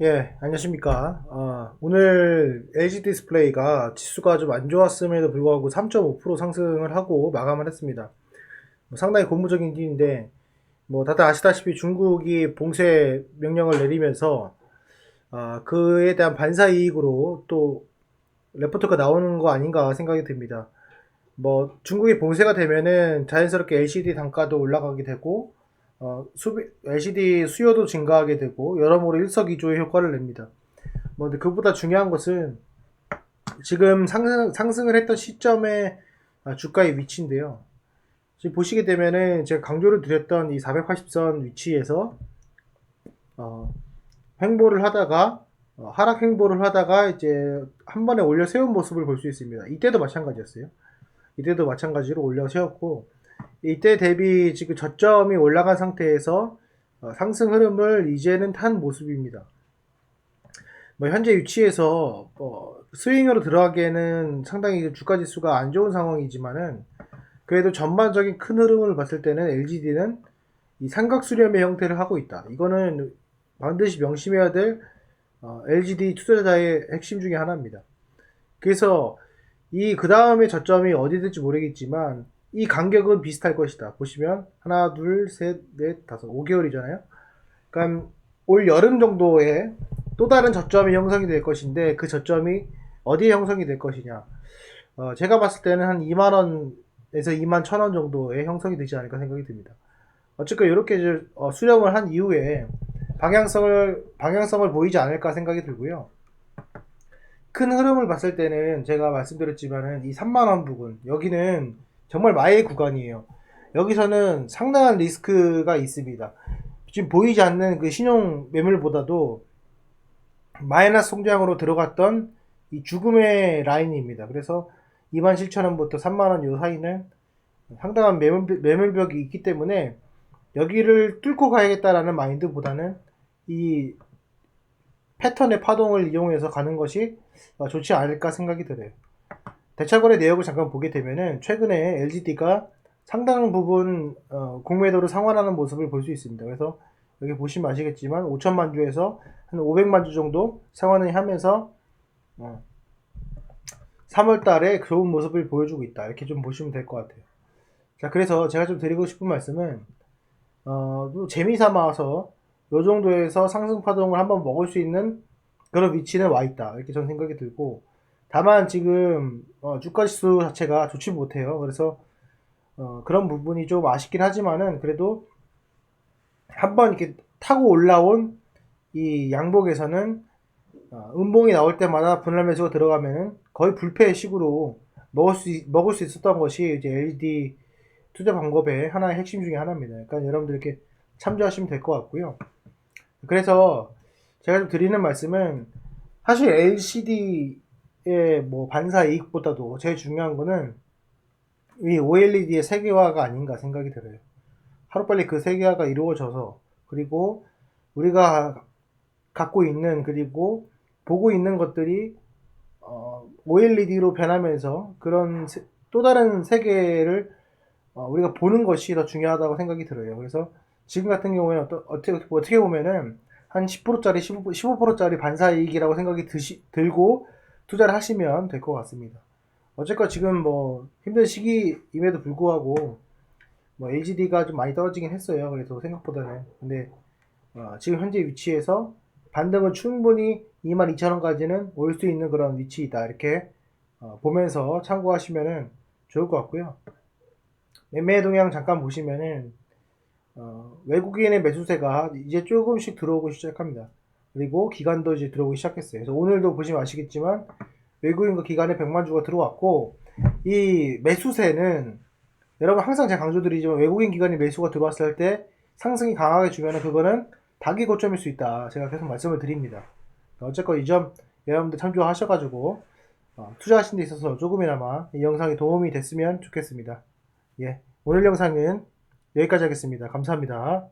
예, 안녕하십니까. 어, 오늘 LG 디스플레이가 지수가 좀 안 좋았음에도 불구하고 3.5% 상승을 하고 마감을 했습니다. 뭐 상당히 고무적인 일인데, 뭐 다들 아시다시피 중국이 봉쇄 명령을 내리면서 아, 그에 대한 반사 이익으로 또 레포트가 나오는 거 아닌가 생각이 듭니다. 뭐 중국이 봉쇄가 되면은 자연스럽게 LCD 단가도 올라가게 되고 어, 수비, LCD 수요도 증가하게 되고 여러모로 일석이조의 효과를 냅니다. 뭐 근데 그보다 중요한 것은 지금 상승, 상승을 했던 시점의 아, 주가의 위치인데요. 지금 보시게 되면은 제가 강조를 드렸던 이 480선 위치에서 어, 횡보를 하다가 어, 하락 횡보를 하다가 이제 한 번에 올려 세운 모습을 볼 수 있습니다. 이때도 마찬가지였어요. 이때도 마찬가지로 올려 세웠고 이때 대비 지금 저점이 올라간 상태에서 어, 상승 흐름을 이제는 탄 모습입니다. 뭐 현재 위치에서 어, 스윙으로 들어가기에는 상당히 주가 지수가 안 좋은 상황이지만은 그래도 전반적인 큰 흐름을 봤을 때는 LGD는 이 삼각 수렴의 형태를 하고 있다. 이거는 반드시 명심해야 될 어, LGD 투자자의 핵심 중에 하나입니다. 그래서 이 그 다음에 저점이 어디 될지 모르겠지만 이 간격은 비슷할 것이다. 보시면 하나, 둘, 셋, 넷, 다섯, 5개월이잖아요. 그러니까 올 여름 정도에 또 다른 저점이 형성이 될 것인데 그 저점이 어디에 형성이 될 것이냐. 어, 제가 봤을 때는 한 2만 원에서 2만 1천 원 정도에 형성이 되지 않을까 생각이 듭니다. 어쨌건 이렇게 이제, 어, 수렴을 한 이후에 방향성을 방향성을 보이지 않을까 생각이 들고요. 큰 흐름을 봤을 때는 제가 말씀드렸지만은 이 3만 원 부근 여기는 정말 마의 구간이에요. 여기서는 상당한 리스크가 있습니다. 지금 보이지 않는 그 신용 매물보다도 마이너스 송장으로 들어갔던 이 죽음의 라인입니다. 그래서 27,000원부터 3만원 요 사이는 상당한 매물, 매물벽이 있기 때문에 여기를 뚫고 가야겠다라는 마인드보다는 이 패턴의 파동을 이용해서 가는 것이 좋지 않을까 생각이 들어요. 대차거래 내역을 잠깐 보게 되면은 최근에 LGD가 상당 부분 어, 공매도를 상환하는 모습을 볼 수 있습니다. 그래서 여기 보시면 아시겠지만 5천만 주에서 한 500만 주 정도 상환을 하면서 어, 3월 달에 좋은 모습을 보여주고 있다. 이렇게 좀 보시면 될 것 같아요. 자, 그래서 제가 좀 드리고 싶은 말씀은 어, 또 재미 삼아서 요 정도에서 상승 파동을 한번 먹을 수 있는 그런 위치는 와 있다. 이렇게 저는 생각이 들고 다만 지금 어, 주가 지수 자체가 좋지 못해요. 그래서 어, 그런 부분이 좀 아쉽긴 하지만은 그래도 한번 이렇게 타고 올라온 이 양복에서는 어, 음봉이 나올 때마다 분할 매수가 들어가면은 거의 불패식으로 먹을 수 먹을 수 있었던 것이 이제 LED 투자 방법의 하나의 핵심 중에 하나입니다. 그러니까 여러분들 이렇게 참조하시면 될 것 같고요. 그래서 제가 좀 드리는 말씀은 사실 LCD 뭐 반사 이익보다도 제일 중요한 거는 이 OLED의 세계화가 아닌가 생각이 들어요. 하루빨리 그 세계화가 이루어져서 그리고 우리가 갖고 있는 그리고 보고 있는 것들이 어, OLED로 변하면서 그런 세, 또 다른 세계를 어, 우리가 보는 것이 더 중요하다고 생각이 들어요. 그래서 지금 같은 경우에는 어떻게, 어떻게 보면은 한 10%짜리 15%, 15%짜리 반사 이익이라고 생각이 드시, 들고 투자를 하시면 될 것 같습니다. 어쨌건 지금 뭐 힘든 시기임에도 불구하고 뭐 LGD가 좀 많이 떨어지긴 했어요. 그래서 생각보다는. 근데 어, 지금 현재 위치에서 반등은 충분히 22,000원까지는 올 수 있는 그런 위치이다. 이렇게 어, 보면서 참고하시면 좋을 것 같고요. 매매 동향 잠깐 보시면은 어, 외국인의 매수세가 이제 조금씩 들어오고 시작합니다. 그리고 기관도 이제 들어오기 시작했어요. 그래서 오늘도 보시면 아시겠지만 외국인과 기관에 100만 주가 들어왔고 이 매수세는 여러분 항상 제가 강조드리지만 외국인 기관이 매수가 들어왔을 때 상승이 강하게 주면은 그거는 단기 고점일 수 있다. 제가 계속 말씀을 드립니다. 어쨌건 이 점 여러분들 참조하셔가지고 어, 투자하신 데 있어서 조금이나마 이 영상이 도움이 됐으면 좋겠습니다. 예, 오늘 영상은 여기까지 하겠습니다. 감사합니다.